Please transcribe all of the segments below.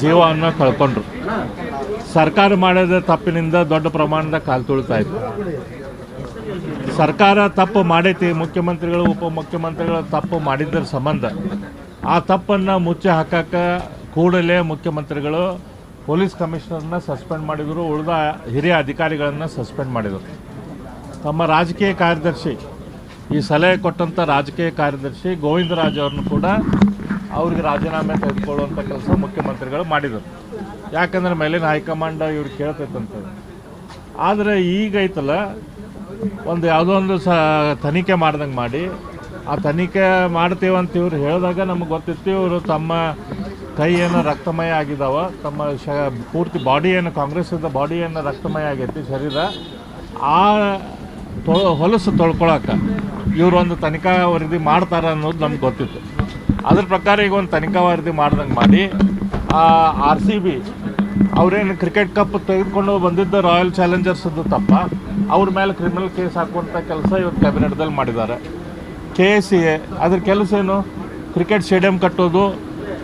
ಜೀವವನ್ನು ಕಳ್ಕೊಂಡ್ರು. ಸರ್ಕಾರ ಮಾಡಿದ ತಪ್ಪಿನಿಂದ ದೊಡ್ಡ ಪ್ರಮಾಣದ ಕಾಲು ತುಳಿತಾ ಇತ್ತು. ಸರ್ಕಾರ ತಪ್ಪು ಮಾಡೈತಿ, ಮುಖ್ಯಮಂತ್ರಿಗಳು, ಉಪಮುಖ್ಯಮಂತ್ರಿಗಳು ತಪ್ಪು ಮಾಡಿದ್ದರ ಸಂಬಂಧ. ಆ ತಪ್ಪನ್ನು ಮುಚ್ಚಿ ಹಾಕಕ್ಕ ಕೂಡಲೇ ಮುಖ್ಯಮಂತ್ರಿಗಳು ಪೊಲೀಸ್ ಕಮಿಷನರ್ನ ಸಸ್ಪೆಂಡ್ ಮಾಡಿದರು, ಉಳಿದ ಹಿರಿಯ ಅಧಿಕಾರಿಗಳನ್ನು ಸಸ್ಪೆಂಡ್ ಮಾಡಿದರು. ತಮ್ಮ ರಾಜಕೀಯ ಕಾರ್ಯದರ್ಶಿ, ಈ ಸಲಹೆ ಕೊಟ್ಟಂಥ ರಾಜಕೀಯ ಕಾರ್ಯದರ್ಶಿ ಗೋವಿಂದರಾಜ್ ಅವ್ರನ್ನು ಕೂಡ ಅವ್ರಿಗೆ ರಾಜೀನಾಮೆ ತೆಗೆದುಕೊಳ್ಳುವಂಥ ಕೆಲಸ ಮುಖ್ಯಮಂತ್ರಿಗಳು ಮಾಡಿದರು. ಯಾಕಂದ್ರೆ ಮೇಲಿನ ಹೈಕಮಾಂಡ್ ಇವ್ರು ಕೇಳ್ತೈತಂತ ಆದರೆ ಈಗ ಐತಲ್ಲ ಒಂದು ಯಾವುದೋ ಒಂದು ಸ, ತನಿಖೆ ಮಾಡ್ದಂಗೆ ಮಾಡಿ. ಆ ತನಿಖೆ ಮಾಡ್ತೀವಂತ ಇವ್ರು ಹೇಳಿದಾಗ ನಮಗೆ ಗೊತ್ತಿತ್ತು ಇವರು ತಮ್ಮ ಕೈ ಏನು ರಕ್ತಮಯ ಆಗಿದಾವ. ತಮ್ಮ ಶ, ಪೂರ್ತಿ ಬಾಡಿ ಏನು ಕಾಂಗ್ರೆಸ್ಸಿಂದ ಬಾಡಿ ಏನು ರಕ್ತಮಯ ಆಗೈತಿ, ಶರೀರ. ಆ ತೊ ಹೊಲಸು ತೊಳ್ಕೊಳಕ್ಕೆ ಇವರು ಒಂದು ತನಿಖಾ ವರದಿ ಮಾಡ್ತಾರೆ ಅನ್ನೋದು ನಮ್ಗೆ ಗೊತ್ತಿತ್ತು. ಅದ್ರ ಪ್ರಕಾರ ಈಗ ಒಂದು ತನಿಖಾ ವರದಿ ಮಾಡ್ದಂಗೆ ಮಾಡಿ ಆರ್ ಸಿ ಬಿ ಅವ್ರೇನು ಕ್ರಿಕೆಟ್ ಕಪ್ ತೆಗೆದುಕೊಂಡು ಬಂದಿದ್ದ ರಾಯಲ್ ಚಾಲೆಂಜರ್ಸದ್ದು ತಪ್ಪ. ಅವ್ರ ಮೇಲೆ ಕ್ರಿಮಿನಲ್ ಕೇಸ್ ಹಾಕುವಂಥ ಕೆಲಸ ಇವತ್ತು ಕ್ಯಾಬಿನೆಟ್ದಲ್ಲಿ ಮಾಡಿದ್ದಾರೆ. ಕೆ ಸಿ ಎ ಅದ್ರ ಕೆಲಸ ಏನು? ಕ್ರಿಕೆಟ್ ಸ್ಟೇಡಿಯಂ ಕಟ್ಟೋದು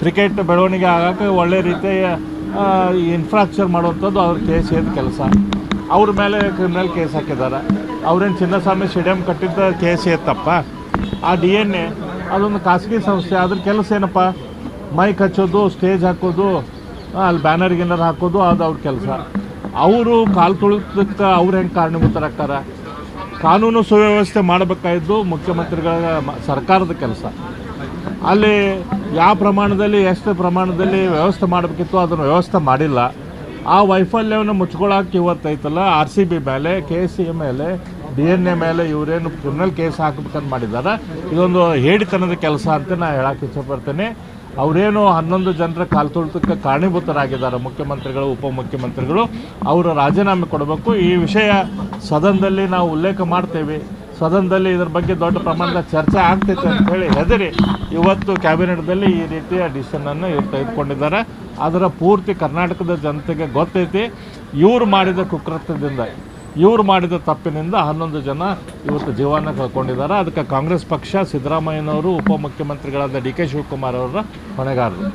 ಕ್ರಿಕೆಟ್ ಬೆಳವಣಿಗೆ ಆಗೋಕ್ಕೆ ಒಳ್ಳೆ ರೀತಿಯ ಇನ್ಫ್ರಾಸ್ಟ್ರಕ್ಚರ್ ಮಾಡುವಂಥದ್ದು ಅವ್ರ ಕೆ ಸಿ ಎದ ಕೆಲಸ. ಅವ್ರ ಮೇಲೆ ಕ್ರಿಮಿನಲ್ ಕೇಸ್ ಹಾಕಿದ್ದಾರೆ. ಅವ್ರೇನು ಚಿನ್ನಸ್ವಾಮಿ ಸ್ಟೇಡಿಯಂ ಕಟ್ಟಿದ್ದ ಕೆ ಸಿ ಎ ತಪ್ಪ. ಆ ಡಿ ಎನ್ ಎ ಅದೊಂದು ಖಾಸಗಿ ಸಂಸ್ಥೆ ಅದ್ರ ಕೆಲಸ ಏನಪ್ಪ? ಮೈಕ್ ಹಚ್ಚೋದು ಸ್ಟೇಜ್ ಹಾಕೋದು ಅಲ್ಲಿ ಬ್ಯಾನರ್ ಗಿನ್ನರ್ ಹಾಕೋದು, ಅದು ಅವ್ರ ಕೆಲಸ. ಅವರು ಕಾಲು ತುಳಿತಕ್ಕೆ ಅವ್ರು ಹೆಂಗೆ ಕಾರಣಭೂತರಾಗ್ತಾರ? ಕಾನೂನು ಸುವ್ಯವಸ್ಥೆ ಮಾಡಬೇಕಾಯಿದ್ದು ಮುಖ್ಯಮಂತ್ರಿಗಳ ಸರ್ಕಾರದ ಕೆಲಸ. ಅಲ್ಲಿ ಯಾವ ಪ್ರಮಾಣದಲ್ಲಿ, ಎಷ್ಟು ಪ್ರಮಾಣದಲ್ಲಿ ವ್ಯವಸ್ಥೆ ಮಾಡಬೇಕಿತ್ತು, ಅದನ್ನು ವ್ಯವಸ್ಥೆ ಮಾಡಿಲ್ಲ. ಆ ವೈಫಲ್ಯವನ್ನು ಮುಚ್ಕೊಳ್ಳೋಕೆ ಇವತ್ತೈತಲ್ಲ ಆರ್ ಸಿ ಬಿ ಮೇಲೆ ಕೆ ಸಿ ಮೇಲೆ ಡಿ ಎನ್ ಎ ಮೇಲೆ ಇವರೇನು ಕ್ರಿಮಿನಲ್ ಕೇಸ್ ಹಾಕ್ಬೇಕಂತ ಮಾಡಿದ್ದಾರೆ. ಇದೊಂದು ಹೇಡಿತನದ ಕೆಲಸ ಅಂತ ನಾನು ಹೇಳಕ್ಕೆ ಇಷ್ಟಪಡ್ತೇನೆ. ಅವರೇನು ಹನ್ನೊಂದು ಜನರ ಕಾಲು ತುಳಿತಕ್ಕೆ ಕಾರಣೀಭೂತರಾಗಿದ್ದಾರೆ, ಮುಖ್ಯಮಂತ್ರಿಗಳು, ಉಪಮುಖ್ಯಮಂತ್ರಿಗಳು. ಅವರು ರಾಜೀನಾಮೆ ಕೊಡಬೇಕು. ಈ ವಿಷಯ ಸದನದಲ್ಲಿ ನಾವು ಉಲ್ಲೇಖ ಮಾಡ್ತೇವೆ. ಸದನದಲ್ಲಿ ಇದರ ಬಗ್ಗೆ ದೊಡ್ಡ ಪ್ರಮಾಣದ ಚರ್ಚೆ ಆಗ್ತೈತೆ ಅಂತ ಹೇಳಿ ಹೆದರಿ ಇವತ್ತು ಕ್ಯಾಬಿನೆಟ್ದಲ್ಲಿ ಈ ರೀತಿಯ ಡಿಸಿಷನನ್ನು ಇವ್ರು ತೆಗೆದುಕೊಂಡಿದ್ದಾರೆ. ಅದರ ಪೂರ್ತಿ ಕರ್ನಾಟಕದ ಜನತೆಗೆ ಗೊತ್ತೈತಿ. ಇವರು ಮಾಡಿದ ಕುಕೃತ್ಯದಿಂದ ಇವ್ರು ಮಾಡಿದ ತಪ್ಪಿನಿಂದ ಹನ್ನೊಂದು ಜನ ಇವತ್ತು ಜೀವನ ಕಳ್ಕೊಂಡಿದ್ದಾರೆ. ಅದಕ್ಕೆ ಕಾಂಗ್ರೆಸ್ ಪಕ್ಷ ಸಿದ್ದರಾಮಯ್ಯನವರು ಉಪಮುಖ್ಯಮಂತ್ರಿಗಳಾದ ಡಿ ಕೆ ಶಿವಕುಮಾರ್ ಅವರ ಹೊಣೆಗಾರರು.